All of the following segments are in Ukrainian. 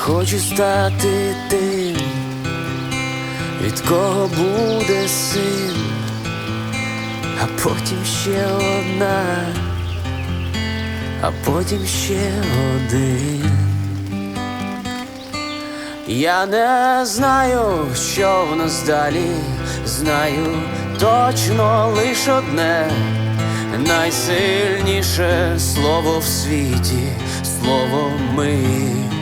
хочу стати тим, від кого буде син, а потім ще одна, а потім ще один. Я не знаю, що в нас далі, знаю точно лиш одне, найсильніше слово в світі, слово ми.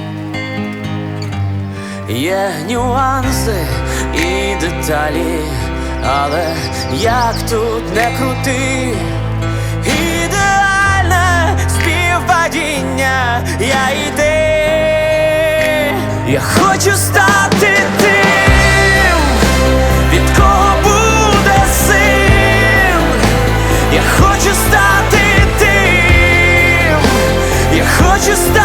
Є нюанси і деталі, але як тут не крути, ідеальне співпадіння, я йди, я хочу стати тим, від кого буде син, я хочу стати тим, я хочу стати.